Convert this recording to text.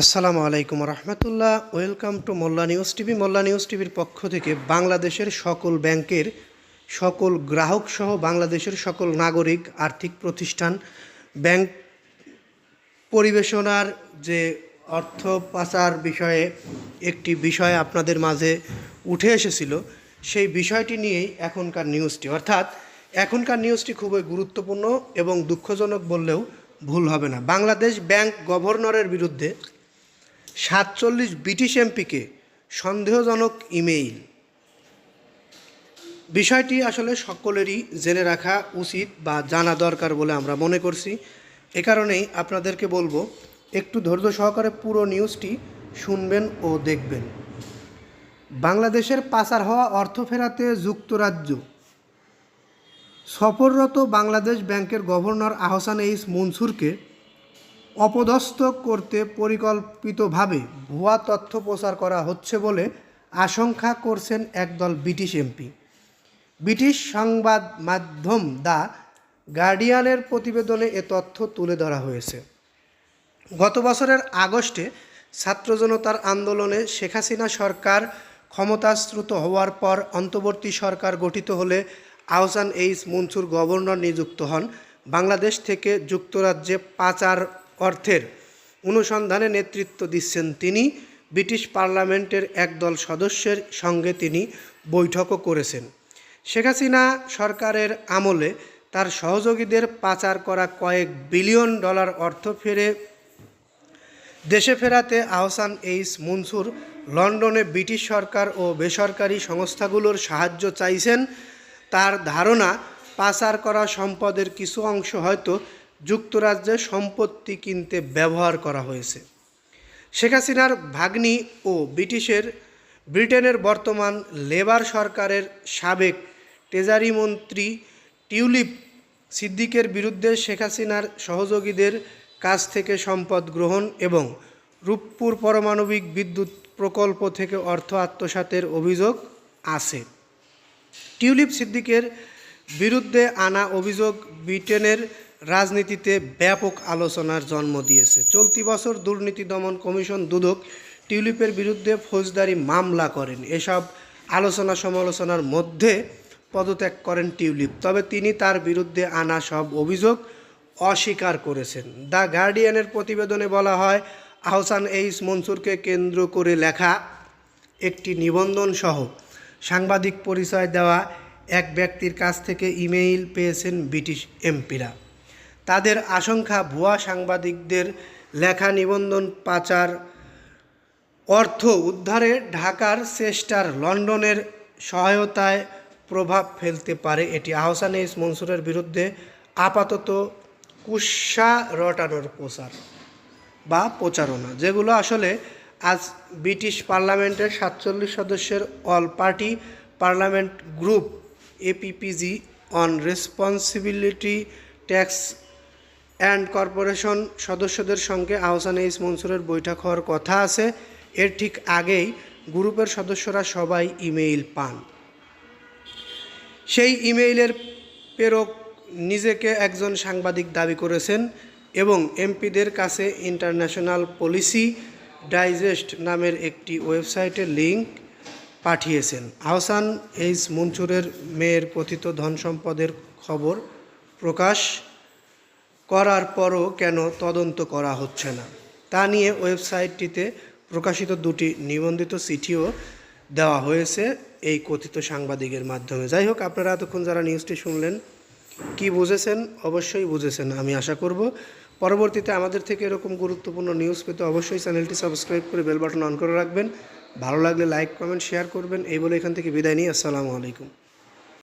আসসালামু আলাইকুম রহমতুল্লাহ। Welcome to Molla news TV. Molla news টিভির পক্ষ থেকে বাংলাদেশের সকল ব্যাংকের সকল গ্রাহক সহ বাংলাদেশের সকল নাগরিক আর্থিক প্রতিষ্ঠান, ব্যাংক পরিবেশনার যে অর্থ পাচার বিষয়ে একটি বিষয় আপনাদের মাঝে উঠে এসেছিল, সেই বিষয়টি নিয়েই এখনকার নিউজটি। অর্থাৎ এখনকার নিউজটি খুবই গুরুত্বপূর্ণ এবং দুঃখজনক বললেও ভুল হবে না। বাংলাদেশ ব্যাংক গভর্নরের বিরুদ্ধে সাতচল্লিশ ব্রিটিশ এমপিকে সন্দেহজনক ইমেইল। বিষয়টি আসলে সকলেরই জেনে রাখা উচিত বা জানা দরকার বলে আমরা মনে করছি। এ কারণেই আপনাদেরকে বলব, একটু ধৈর্য সহকারে পুরো নিউজটি শুনবেন ও দেখবেন। বাংলাদেশের পাচার হওয়া অর্থ ফেরাতে যুক্তরাজ্য। সফররত বাংলাদেশ ব্যাংকের গভর্নর আহসান এইস মনসুরকে অপদস্থ করতে পরিকল্পিতভাবে ভুয়া তথ্য প্রচার করা হচ্ছে বলে আশঙ্কা করছেন একদল ব্রিটিশ এমপি। ব্রিটিশ সংবাদ মাধ্যম দ্য গার্ডিয়ানের প্রতিবেদনে এ তথ্য তুলে ধরা হয়েছে। গত বছরের আগস্টে ছাত্র জনতার আন্দোলনে শেখ হাসিনা সরকার ক্ষমতাশ্রুত হওয়ার পর অন্তর্বর্তী সরকার গঠিত হলে আহসান এইস মনসুর গভর্নর নিযুক্ত হন। বাংলাদেশ থেকে যুক্তরাজ্যে পাচার অর্থের অনুসন্ধানে নেতৃত্ব দিচ্ছেন তিনি। ব্রিটিশ পার্লামেন্টের একদল সদস্যের সঙ্গে তিনি বৈঠকও করেছেন। শেখ হাসিনা সরকারের আমলে তার সহযোগীদের পাচার করা কয়েক বিলিয়ন ডলার অর্থ ফেরে দেশে ফেরাতে আহসান এইস মনসুর লন্ডনে ব্রিটিশ সরকার ও বেসরকারি সংস্থাগুলোর সাহায্য চাইছেন। তার ধারণা, পাচার করা সম্পদের কিছু অংশ হয়তো যুক্তরাজ্যে সম্পত্তি কিনতে ব্যবহার করা হয়েছে। শেখ হাসিনার ভাগ্নি ও ব্রিটিশের, ব্রিটেনের বর্তমান লেবার সরকারের সাবেক ট্রেজারি মন্ত্রী টিউলিপ সিদ্দিকের বিরুদ্ধে শেখ হাসিনার সহযোগীদের কাছ থেকে সম্পদ গ্রহণ এবং রূপপুর পারমাণবিক বিদ্যুৎ প্রকল্প থেকে অর্থ আত্মসাতের অভিযোগ আছে। টিউলিপ সিদ্দিকের বিরুদ্ধে আনা অভিযোগ ব্রিটেনের রাজনীতিতে ব্যাপক আলোচনার জন্ম দিয়েছে। চলতি বছর দুর্নীতি দমন কমিশন দুদক টিউলিপের বিরুদ্ধে ফৌজদারি মামলা করেন। এসব আলোচনা সমালোচনার মধ্যে পদত্যাগ করেন টিউলিপ, তবে তিনি তার বিরুদ্ধে আনা সব অভিযোগ অস্বীকার করেছেন। দ্য গার্ডিয়ানের প্রতিবেদনে বলা হয়, আহসান এইস মনসুরকে কেন্দ্র করে লেখা একটি নিবন্ধন সহ সাংবাদিক পরিচয় দেওয়া এক ব্যক্তির কাছ থেকে ইমেইল পেয়েছেন ব্রিটিশ এমপিরা। তাদের আশঙ্কা ভুয়া সাংবাদিকদের লেখা নিবন্ধন পাচার, অর্থ উদ্ধারে ঢাকার চেষ্টার লন্ডনের সহায়তায় প্রভাব ফেলতে পারে এটি। আহসান ইস মনসুরের বিরুদ্ধে আপাতত কুৎসা রটানোর প্রচার বা প্রচারণা, যেগুলো আসলে আজ ব্রিটিশ পার্লামেন্টের সাতচল্লিশ সদস্যের all party parliament group APPG on responsibility tax and corporation সদস্যদের সঙ্গে আহসান ইস মনসুরের বৈঠক হওয়ার কথা আছে। এর ঠিক আগেই গ্রুপের সদস্যরা সবাই ইমেইল পান। সেই ইমেইলের প্রেরক নিজেকে একজন সাংবাদিক দাবি করেছেন এবং এমপিদের কাছে ইন্টারন্যাশনাল পলিসি ডাইজেস্ট নামের একটি ওয়েবসাইটের লিঙ্ক পাঠিয়েছেন। আহসান এইস মনসুরের মেয়ের কথিত ধন সম্পদের খবর প্রকাশ করার পরও কেন তদন্ত করা হচ্ছে না? তা নিয়ে ওয়েবসাইটটিতে প্রকাশিত দুটি নিবন্ধিত চিঠিও দেওয়া হয়েছে এই কথিত সাংবাদিকের মাধ্যমে। যাই হোক, আপনারা এতক্ষণ যারা নিউজটি শুনলেন, কি বুঝেছেন? অবশ্যই বুঝেছেন, আমি আশা করব। পরবর্তীতে আমাদের থেকে এরকম গুরুত্বপূর্ণ নিউজ পেতে অবশ্যই চ্যানেলটি সাবস্ক্রাইব করে বেল বাটন অন করে রাখবেন। ভালো লাগলে লাইক, কমেন্ট, শেয়ার করবেন। এই বলে এখান থেকে বিদায় নিই। আসসালামু আলাইকুম।